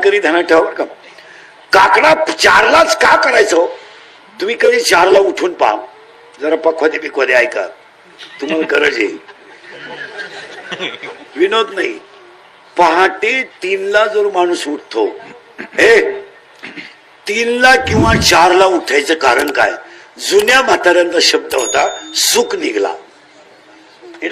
वारकरी ध्यानात ठेवा बरं का? काकडा चारलाच का करायचं? तुम्ही कधी चारला उठून पहा. जरा पखवादे बिखवादे ऐका. तुम्हाला गरज आहे. विनोद नाही. पहाटे तीनला जर माणूस उठतो हे तीनला किंवा चारला उठायचं कारण काय? जुन्या म्हाताऱ्यांचा शब्द होता सुख निघला. हे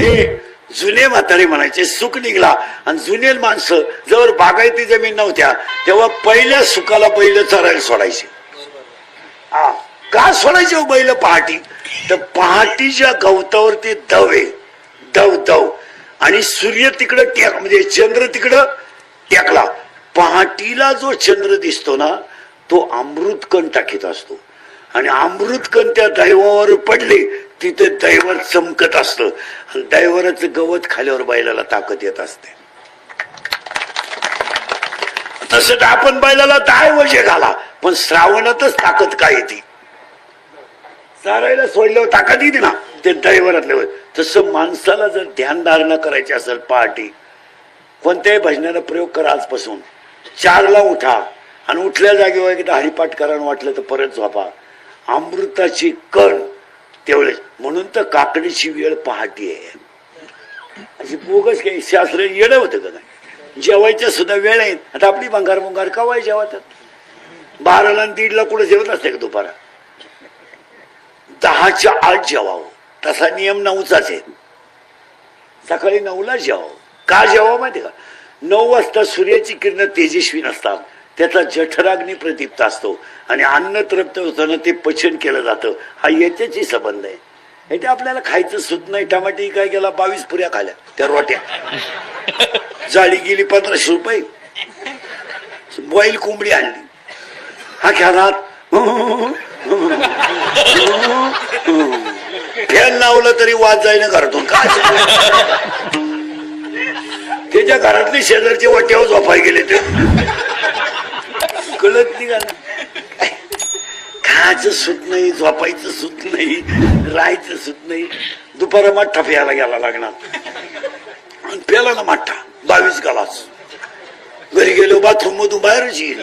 हे जुने म्हातारे म्हणायचे सुख निघला. आणि जुने माणसं जवळ बागायती जमीन नव्हत्या तेव्हा पहिल्या सुखाला बैल चरायला सोडायचे. हा का सोडायचे हो बैल पहाटी? तर पहाटीच्या गवतावरती दवे दव दव. आणि सूर्य तिकडं टेक म्हणजे चंद्र तिकडं टेकला. पहाटीला जो चंद्र दिसतो ना तो अमृतकण टाकीत असतो. आणि अमृतकण त्या दैवावर पडले तिथे दैवर चमकत असतं. आणि दैवराचं गवत खाल्यावर बैलाला ताकद येत असते. तसं आपण बैलाला दाय वजे घाला पण श्रावणातच ताकद काय येते? चारायला सोडल्यावर ताकद येते ना ते दैवरातल्या तसं माणसाला जर ध्यान धारणा करायची असेल पहाटे कोणत्याही भजनाला प्रयोग करा आजपासून. चारला उठा आणि उठल्या जागेवर एकदा हरिपाठ करा वाटलं तर परत झोपा. अमृताची कण तेवढेच. म्हणून तर काकडीची वेळ पहाटी. आहे अशी बोगस काही शास्त्र येणं होतं का नाही? जेवायच्या सुद्धा वेळ आहे. आता आपली भंगार भंगार कवाय जेवतात? बाराला आणि दीडला कुठं जेवत असते का दुपारा? दहाच्या आठ जेवावं. तसा नियम नऊचाच आहे. सकाळी नऊला जेवावं. का जेवावं माहिती का? नऊ वाजता सूर्याची किरण तेजस्वी नसतात. त्याचा जठराग्नी प्रदीप्त असतो आणि अन्न तृप्त होताना ते पचन केलं जातं. हा याच्याशी संबंध आहे. हे ते आपल्याला खायचं सुद्धा नाही टमाटे काय केला बावीस पुऱ्या खाल्या त्या रोट्या. जाळी गेली पंधराशे रुपये. बॉईल कोंबडी आणली. हा खेळात फॅन लावलं तरी वाद जाईन घरातून. काय त्याच्या घरातले शेजारचे वाट्यावर झोपाय गेले ते. कळत नाही खायचं सुट नाही झोपायचं सुट नाही राहायचं सुट नाही. दुपारा मठ्ठा प्यायला गेला लागणार आणि प्याला ना मठ्ठा बावीस गलास. घरी गेलो बाथरूम मधून बाहेरच येईल.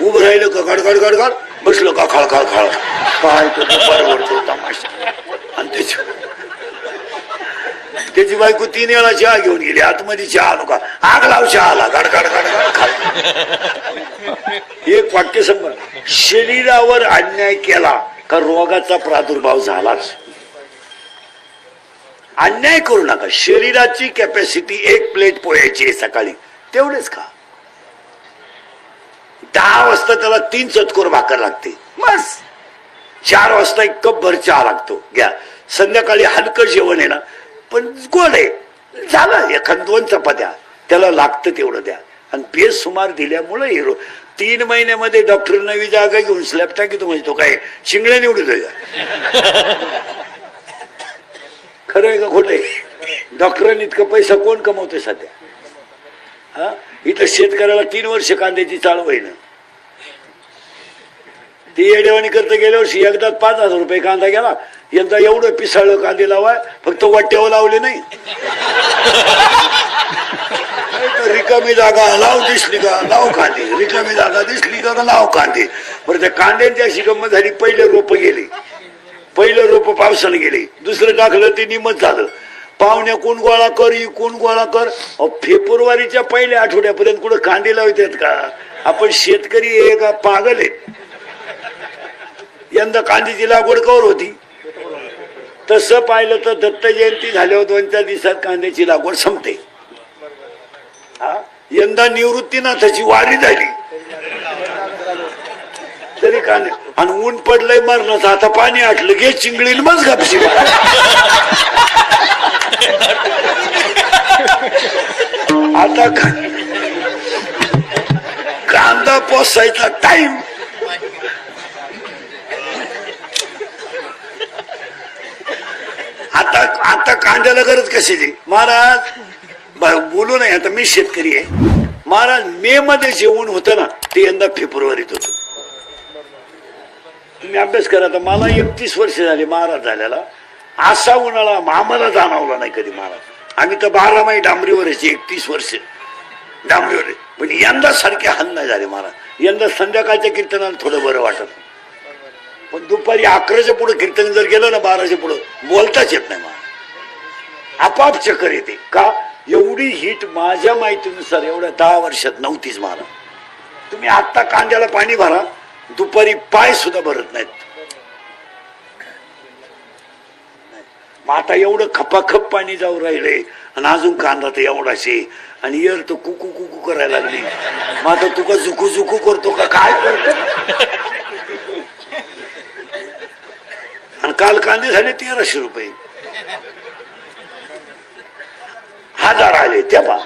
उभं राहिलं का गड गड गड गड बसलो का खळ खळ खळ. पाहायचं दुपार वरतो तमाशा. आणि त्याच्या त्याची बायको तीन वेळा चहा घेऊन गेली. आतमध्ये चहा आलो का? आग लाव चहाला. गड गड गड गड एक वाक्य समज शरीरावर अन्याय केला का रोगाचा प्रादुर्भाव झालाच. अन्याय करू नका. शरीराची कॅपॅसिटी एक प्लेट पोह्याची आहे सकाळी. तेवढेच खा. दहा वाजता त्याला तीन चतकोर भाकर लागते. बस. चार वाजता एक कप भर चहा लागतो. घ्या. संध्याकाळी हलकं जेवण आहे ना पण गोड आहे? झालं एखाद दोन चपात्या त्याला लागतं तेवढं द्या. आणि बेसुमार दिल्यामुळं हिरो तीन महिन्यामध्ये डॉक्टर नवी जागा घेऊन स्लॅब टाकीतो म्हणजे तो काय शिंगड्या निवडू का? खरं आहे का खोटं आहे? डॉक्टरांनी इतका पैसा कोण कमवतोय सध्या? हा? इथं शेतकऱ्याला तीन वर्ष कांद्याची चालू आहे ना ती येडेवाणी करता गेल्या वर्षी एकदा पाच हजार रुपये कांदा गेला यंदा एवढं पिसाळलं कांदे लावाय फक्त वाट्यावर लावले नाही. नाही तर रिकामी जागा लाव दिसली का? लाव कांदे. रिकामी जागा दिसली का? लाव कांदे. बरं त्या कांद्यांची अशी गंमत झाली पहिले रोप गेले. पहिलं रोप पावसाने गेले. दुसरं टाकलं ते निमत झालं. पाहुण्या कोण गोळा कर ही कोण गोळा कर? फेब्रुवारीच्या पहिल्या आठवड्यापर्यंत कुठं कांदे लावतात का? आपण शेतकरी एक का? पागल आहेत यंदा कांद्याची लागवड कवर होती. तसं पाहिलं तर दत्त जयंती झाल्यावर दोन चार दिवसात कांद्याची लागवड संपते. हा? यंदा निवृत्तीनाथाची वारी झाली. तरी कांदे आणि ऊन पडलंय मरणाचं. आता पाणी आटलं घे चिंगळील मग गपशी आता कांदा पोसायचा टाइम आता आता कांद्याला गरज कशी दे महाराज बोलू नाही आता मी शेतकरी आहे. महाराज मे मध्ये जेवण होतं ना ते यंदा फेब्रुवारीत होत. तुम्ही अभ्यास करा आता मला एकतीस वर्ष झाले महाराज झाल्याला. असा उन्हाळा आम्हाला जाणवला नाही कधी महाराज. आम्ही तर बारा माही डांबरीवर एकतीस वर्ष. डांबरीवर. पण यंदा सारखे हाल नाही झाले महाराज. यंदा संध्याकाळच्या कीर्तनाला थोडं बरं वाटत. पण दुपारी अकराच्या पुढे कीर्तन जर गेलं ना बाराच्या पुढे बोलताच येत नाही मला आपाप चक्कर येते. का? एवढी हिट माझ्या माहितीनुसार एवढ्या दहा वर्षात नव्हतीच मला तुम्ही आत्ता कांद्याला पाणी भरा दुपारी पाय सुद्धा भरत नाहीत. मग आता एवढं खपाखप पाणी जाऊ राहिले आणि अजून कांदा तर एवढाशे आणि यर तो कुकू कुकू करायला लागली. मग आता तुका झुकू झुकू करतो का? काय करतो आणि काल कांदे झाले तेराशे रुपये. हजार आले त्या पा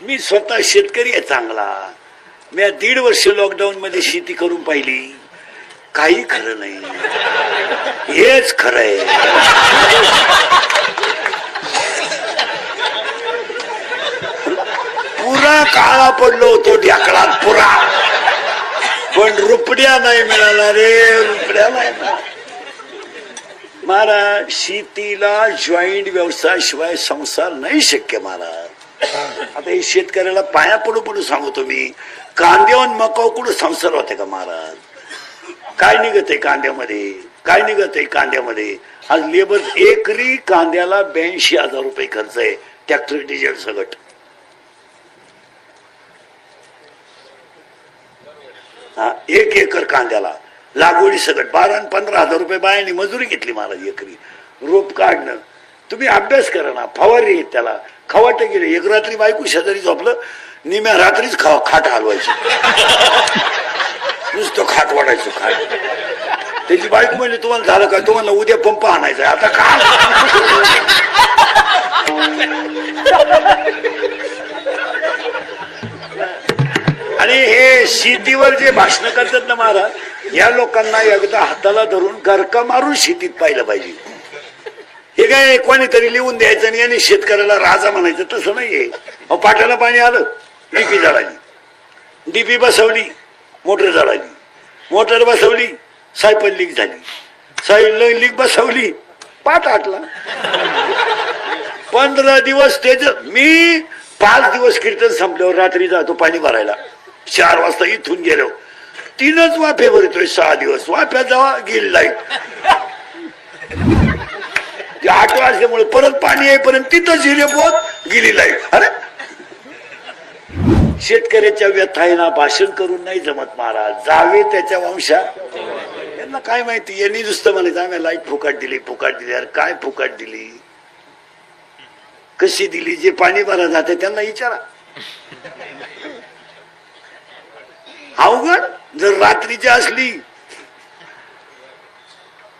मी स्वतः शेतकरी आहे चांगला. मी दीड वर्ष लॉकडाऊन मध्ये शेती करून पाहिली. काही खरं नाही. हेच खरं आहे. पुरा काळा पडलो होतो ढ्याकळात पुरा. पण रुपड्या नाही मिळाला रे रुपड्या नाही मिळाला. महाराज शेतीला जॉईंट व्यवसायाशिवाय संसार नाही शक्य महाराज आता हे शेतकऱ्याला पाया पडू पडू सांगतो मी. कांद्यावर मकाव कुठं संसार होते का महाराज काय निघत आहे कांद्यामध्ये? काय निघत आहे कांद्यामध्ये? आज लेबर एकरी कांद्याला ब्याऐंशी हजार रुपये खर्च आहे ट्रॅक्टर डिझेल सगट. हा एक एकर कांद्याला. लागवडी सगट बारा आणि पंधरा हजार रुपये बायाने मजुरी घेतली महाराज एकरी. रोप काढणं. तुम्ही अभ्यास करा ना. फवारी आहेत त्याला. खवाट गेले. एक रात्री बायको शेजारी झोपलं. निम्या रात्रीच खावा खाट हलवायचं. नुसतं खाट वाढायचं खाट. त्याची बायको म्हणजे तुम्हाला झालं का? तुम्हाला उद्या पंप आणायचा आता का आणि हे शेतीवर जे भाषण करतात ना महाराज या लोकांना एकदा हाताला धरून गरका मारून शेतीत पाहिलं पाहिजे. हे काय कोणीतरी लिहून द्यायचं आणि यांनी शेतकऱ्याला राजा म्हणायचं तसं नाहीये. अहो पाटाला पाणी आलं डीपी झाडाली डीपी बसवली मोटर झाडाली मोटर बसवली सायपल लीक झाली. सायपल लीक बसवली पाट आटला. पंधरा दिवस त्याच मी पाच दिवस कीर्तन संपल्यावर रात्री जातो पाणी भरायला. चार वाजता इथून गेलो. तीनच वाफे भरतोय सहा दिवस वाफ्यात जावा गेली लाइट ते आठ वाजल्यामुळे परत पाणी येईपर्यंत तिथंच जिरे पोत गेली लाइट अरे शेतकऱ्याच्या व्यथायना भाषण करून नाही जमत महाराज जावे त्याच्या वंशा यांना काय माहिती यांनी नुसतं म्हणायचं आम्ही लाइट फुकाट दिली फुकाट दिली अरे काय फुकाट दिली कशी दिली जे पाणी भरा जाते त्यांना विचारा अवघड? जर रात्रीची असली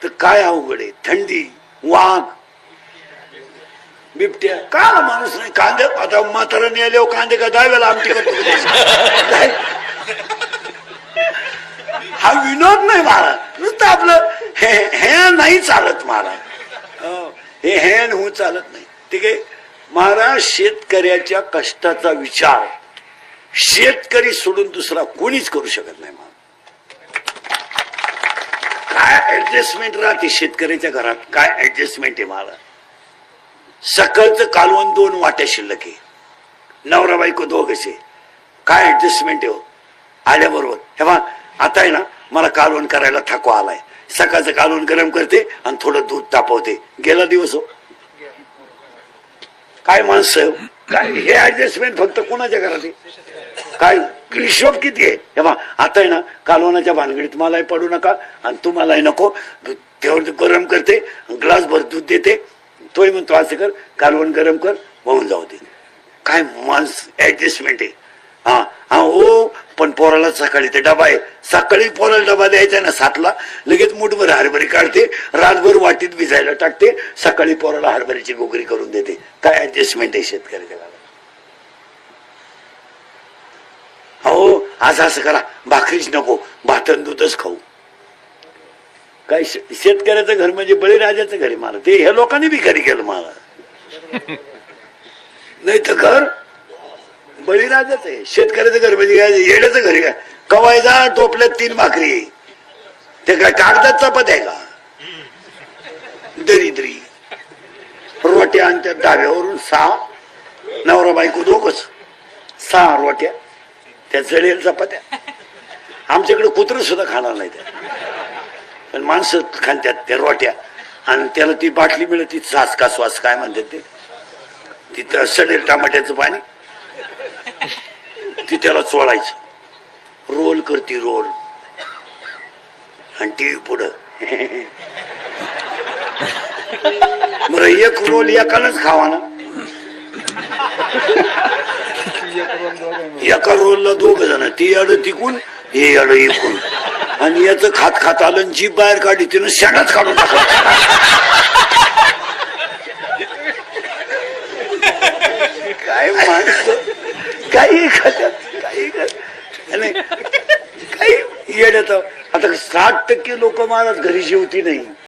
तर काय अवघड आहे? थंडी वाघ. बिबट्या. का माणूस नाही. कांदे आता म्हाताराने आले कांदे का दहाव्याला आमटी करतो हा विनोद नाही महाराज. नुसतं आपलं हे हे नाही चालत महाराज. हो. हे. हे हो चालत नाही. ठीक आहे? महाराज शेतकऱ्याच्या कष्टाचा विचार. शेतकरी सोडून दुसरा कोणीच करू शकत नाही मग काय ऍडजस्टमेंट राहते शेतकऱ्याच्या घरात? काय ऍडजस्टमेंट आहे मला? सकाळचं कालवण दोन वाट्या शिल्लक आहे. नवरा बायको दोघचे काय ऍडजस्टमेंट आहे हो? आल्याबरोबर. हे बा आता आहे ना मला कालवण करायला थकवा आलाय. सकाळचं कालवण गरम करते आणि थोडं दूध तापवते. गेला दिवस हो. काय माणसं? काय हे ऍडजस्टमेंट फक्त कोणाच्या घरात आहे काय हिशोब किती आहे? हे बा आता आहे ना कालवणाच्या भानगडीत मलाही पडू नका आणि तुम्हालाही नको. तेवढं गरम करते ग्लास भर दूध देते. तोही म्हणतो असं कर कालवण गरम कर वाहून जाऊ दे. काय माणस ऍडजस्टमेंट आहे. हा हा हो पण पोराला सकाळी ते डबा आहे. सकाळी पोराला डबा द्यायचा ना सातला. लगेच मुठभर हरभरी काढते रातभर वाटीत भिजायला टाकते सकाळी पोराला हरभरीची गोगरी करून देते. काय ऍडजस्टमेंट आहे शेतकऱ्याच्या घरात हो आज असं करा. भाकरीच नको भातन दूधच खाऊ. काय शेतकऱ्याचं घर म्हणजे बळीराजाचं घर आहे मला. ते ह्या लोकांनी बी घरी केलं मला. नाही तर घर बळीराजाच आहे. शेतकऱ्याचं घर म्हणजे काय? येड्याचं घर काय कवायचा टोपल्यात तीन भाकरी. आहे. ते काय कागदात चपत आहे का? दरिद्री. रोट्या आणि त्या डाव्यावरून सहा. नवरा बायको दोघच. सहा रोट्या. त्या जळेल चपात्या. आमच्याकडे कुत्र सुद्धा खाणार नाही त्या पण माणसं खाणतात त्या रोट्या. आणि त्याला ती बाटली मिळत ती सास का श्वास काय म्हणतात ते? तिथं सडेल टमाट्याचं पाणी. ती त्याला चोळायची रोल करती रोल. आणि टीव्ही पुढं. बरं एक रोल एकालाच खावा ना एका रोलला दोघ जण ती अड तिकून हे अड इकून. आणि याच खात खात आलं आणि बाहेर काढली तिनं शेणाच काढून टाकलं. काय माणसं. काही खात्यात काही काही येण्यात आता साठ टक्के लोक महाराज घरी जेवती नाही.